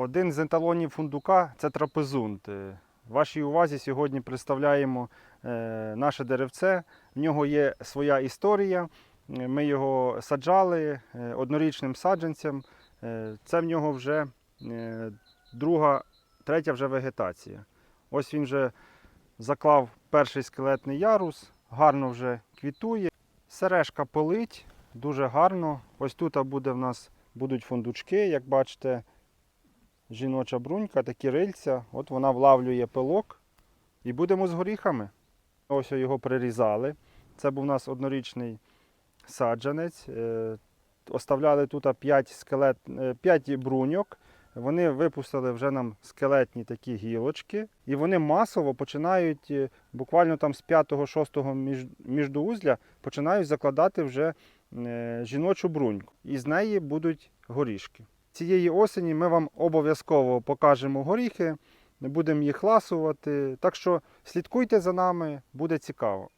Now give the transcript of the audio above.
Один з еталонів фундука це трапезунт. Е, Вашій увазі сьогодні представляємо е, наше деревце. В нього є своя історія. Е, Ми його саджали однорічним саджанцем. Це в нього вже друга, третя вже вегетація. Ось він вже заклав перший скелетний ярус, гарно вже квітує. Сережка полить, дуже гарно. Ось тут буде в нас будуть фундучки, як бачите, жіноча брунька, такі рильця. От вона влавлює пилок. І будемо з горіхами. Ось його прирізали. Це був у нас однорічний саджанець. Е, Оставляли тут 5, скелет, 5 бруньок. Вони випустили вже нам скелетні такі гілочки, і вони масово починають, е, буквально там з 5-6 між, міждоузля, починають закладати вже е, жіночу бруньку. І з неї будуть горішки. Цієї осені ми вам обов'язково покажемо горіхи, будемо їх ласувати. Так що слідкуйте за нами, буде цікаво.